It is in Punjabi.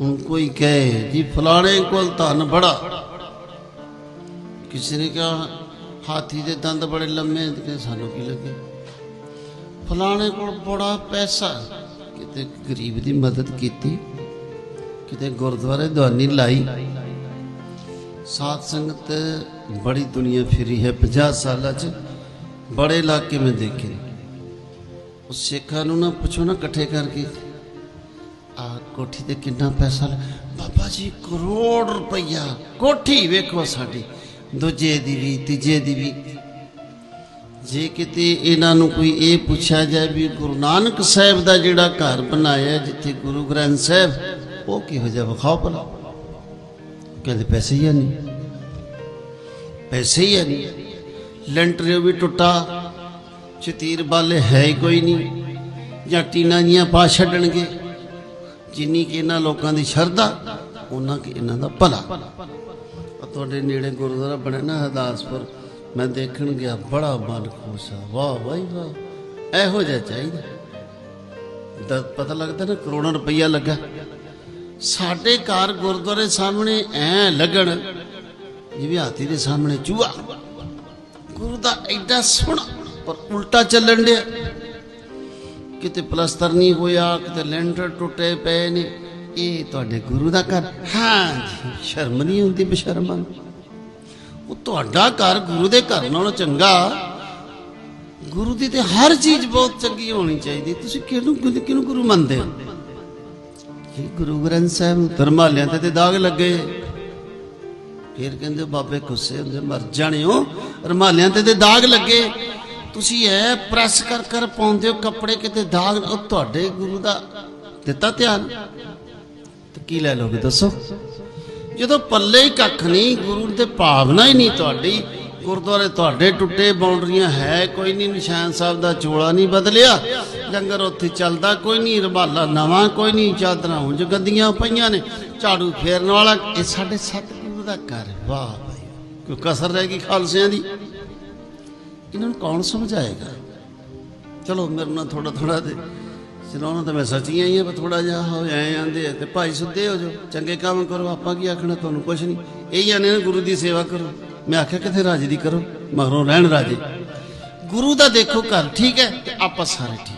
ਹੁਣ ਕੋਈ ਕਹੇ ਜੀ, ਫਲਾਣੇ ਕੋਲ ਧਨ ਬੜਾ। ਕਿਸੇ ਨੇ ਕਿਹਾ, ਹਾਥੀ ਦੇ ਦੰਦ ਬੜੇ ਲੰਮੇ ਤੇ ਸਾਨੂੰ ਕੀ ਲੱਗੇ? ਫਲਾਣੇ ਕੋਲ ਬੜਾ ਪੈਸਾ ਕਿਤੇ ਗਰੀਬ ਦੀ ਮਦਦ ਕੀਤੀ, ਕਿਤੇ ਗੁਰਦੁਆਰੇ ਦਵਾਨੀ ਲਾਈ। ਸਾਧ ਸੰਗਤ ਬੜੀ ਦੁਨੀਆ ਫਿਰੀ ਹੈ 50 ਸਾਲਾਂ ਚ ਬੜੇ ਇਲਾਕੇ ਮੈਂ ਦੇਖੇ ਉਹ ਸਿੱਖਾਂ ਨੂੰ ਨਾ ਪੁੱਛੋ ਨਾ ਇਕੱਠੇ ਕਰਕੇ। ਆ ਕੋਠੀ ਤੇ ਕਿੰਨਾ ਪੈਸਾ ਲ- ਬਾਬਾ ਜੀ, ਕਰੋੜ ਰੁਪਈਆ, ਕੋਠੀ ਵੇਖੋ ਸਾਡੀ। ਦੂਜੇ ਦੀ ਵੀ, ਤੀਜੇ ਦੀ ਵੀ। ਜੇ ਕਿਤੇ ਇਹਨਾਂ ਨੂੰ ਕੋਈ ਇਹ ਪੁੱਛਿਆ ਜਾਏ ਵੀ ਗੁਰੂ ਨਾਨਕ ਸਾਹਿਬ ਦਾ ਜਿਹੜਾ ਘਰ ਬਣਾਇਆ ਜਿੱਥੇ ਗੁਰੂ ਗ੍ਰੰਥ ਸਾਹਿਬ, ਉਹ ਕਿਹੋ ਜਿਹਾ ਵਿਖਾਓ ਭਲਾ? ਕਹਿੰਦੇ, ਪੈਸੇ ਹੀ ਹੈ ਨਹੀਂ। ਪੈਸੇ ਹੀ ਹੈ ਨਹੀਂ। ਲੈਂਟਰ ਵੀ ਟੁੱਟਾ। ਚਤੀਰ ਬਾਲੇ ਹੈ ਹੀ ਕੋਈ ਨਹੀਂ। ਜਾਂ ਟੀਨਾਂ ਜੀਆਂ ਪਾ ਛੱਡਣਗੇ। ਜਿੰਨੀ ਕਿ ਇਹਨਾਂ ਲੋਕਾਂ ਦੀ ਸ਼ਰਧਾ ਉਹਨਾਂ ਕਿ ਇਹਨਾਂ ਦਾ ਭਲਾ। ਤੁਹਾਡੇ ਨੇੜੇ ਗੁਰਦੁਆਰਾ ਬਣਿਆ ਨਾ ਹਰਦਾਸਪੁਰ, ਮੈਂ ਦੇਖਣ ਗਿਆ, ਬੜਾ ਮਨ ਖੁਸ਼ ਆ। ਵਾਹ ਵਾਹ ਵਾਹ। ਇਹੋ ਜਿਹਾ ਚਾਹੀਦਾ। ਦਾ, ਪਤਾ ਲੱਗਦਾ ਨਾ ਕਰੋੜਾਂ ਰੁਪਈਆ ਲੱਗਾ। ਸਾਡੇ ਘਰ ਗੁਰਦੁਆਰੇ ਸਾਹਮਣੇ ਐ ਲੱਗਣ, ਜਿਵੇਂ ਹਾਥੀ ਦੇ ਸਾਹਮਣੇ ਚੂਹਾ। ਗੁਰੂ ਦਾ ਐਡਾ ਸੋਹਣਾ, ਪਰ ਉਲਟਾ ਚੱਲਣ ਡਿਆ। ਕਿਤੇ ਪਲਸਤਰ ਨਹੀਂ ਹੋਇਆ, ਕਿਤੇ ਲੈਂਟਰ ਟੁੱਟੇ ਪਏ ਨੇ। ਇਹ ਤੁਹਾਡੇ ਗੁਰੂ ਦਾ ਘਰ? ਹਾਂ ਜੀ ਸ਼ਰਮ ਨਹੀਂ ਹੁੰਦੀ ਬਸ਼ਰਮਾਂ ਉਹ ਤੁਹਾਡਾ ਘਰ ਗੁਰੂ ਦੇ ਘਰ ਨਾਲੋਂ ਚੰਗਾ। ਗੁਰੂ ਦੀ ਤੇ ਹਰ ਚੀਜ਼ ਬਹੁਤ ਚੰਗੀ ਹੋਣੀ ਚਾਹੀਦੀ। ਤੁਸੀਂ ਕਿਹਨੂੰ ਕਿਹਨੂੰ ਗੁਰੂ ਮੰਨਦੇ ਹੋ? ਜੀ ਗੁਰੂ ਗ੍ਰੰਥ ਸਾਹਿਬ ਧਰਮਾਲਿਆਂ ਤੇ ਤੇ ਦਾਗ ਲੱਗੇ। ਫਿਰ ਕਹਿੰਦੇ, ਬਾਬੇ ਗੁੱਸੇ ਹੁੰਦੇ, ਮਰ ਜਾਣਿਓ। ਰਮਾਲਿਆਂ ਤੇ ਤੇ ਦਾਗ ਲੱਗੇ। ਤੁਸੀਂ ਐ ਪ੍ਰੈਸ ਕਰ ਕਰ ਪਾਉਂਦੇ ਹੋ, ਕੱਪੜੇ ਕਿਤੇ ਦਾਗ ਉਹ ਤੁਹਾਡੇ ਗੁਰੂ ਦਾ ਦਿੱਤਾ ਧਿਆਨ। ਤੇ ਕੀ ਲੈ ਲੋਗੇ ਦੱਸੋ? ਜਦੋਂ ਪੱਲੇ ਹੀ ਕੱਖ ਨਹੀਂ, ਗੁਰੂ ਤੇ ਭਾਵਨਾ ਹੀ ਨਹੀਂ ਤੁਹਾਡੀ, ਗੁਰਦੁਆਰੇ ਤੁਹਾਡੇ ਟੁੱਟੇ ਬਾਉਂਡਰੀਆਂ ਹੈ, ਕੋਈ ਨਹੀਂ, ਨਿਸ਼ਾਨ ਸਾਹਿਬ ਦਾ ਚੋਲਾ ਨਹੀਂ ਬਦਲਿਆ, ਲੰਗਰ ਉੱਥੇ ਚੱਲਦਾ, ਕੋਈ ਨਹੀਂ, ਰਬਾਲਾ ਨਵਾਂ, ਕੋਈ ਨਹੀਂ, ਚਾਦਰਾਂ ਉਂਝ ਗੰਦੀਆਂ ਪਈਆਂ ਨੇ, ਝਾੜੂ ਫੇਰਨ ਵਾਲਾ, ਇਹ ਸਾਡੇ ਸਤਿਗੁਰੂ ਦਾ ਘਰ ਵਾਹ ਭਾਈ, ਕੋਈ ਕਸਰ ਰਹਿ ਗਈ ਖਾਲਸਿਆਂ ਦੀ? ਇਹਨਾਂ ਨੂੰ ਕੌਣ ਸਮਝਾਏਗਾ? ਚਲੋ ਮੇਰੇ ਨਾਲ ਥੋੜਾ ਥੋੜਾ ਤੇ ਚਲਾਉਣਾ ਤਾਂ ਮੈਂ ਸੱਚੀਆਂ ਹੀ ਆ, ਪਰ ਥੋੜਾ ਜਿਹਾ ਹੋ ਐ ਆਂਦੇ ਆ ਤੇ ਭਾਈ ਸੁੱਧੇ ਹੋ ਜਾਓ, ਚੰਗੇ ਕੰਮ ਕਰੋ, ਆਪਾਂ ਕੀ ਆਖਣਾ ਤੁਹਾਨੂੰ ਕੁਛ ਨਹੀਂ। ਇਹ ਹੀ ਆਨੇ ਨਾ ਗੁਰੂ ਦੀ ਸੇਵਾ ਕਰੋ। ਮੈਂ ਆਖਿਆ ਕਿਥੇ ਰਾਜੇ ਦੀ ਕਰੋ? ਮਗਰੋਂ ਰਹਿਣ ਰਾਜੇ। ਗੁਰੂ ਦਾ ਦੇਖੋ ਘਰ, ਠੀਕ ਹੈ? ਤੇ ਆਪਾਂ ਸਾਰੇ ਠੀਕ।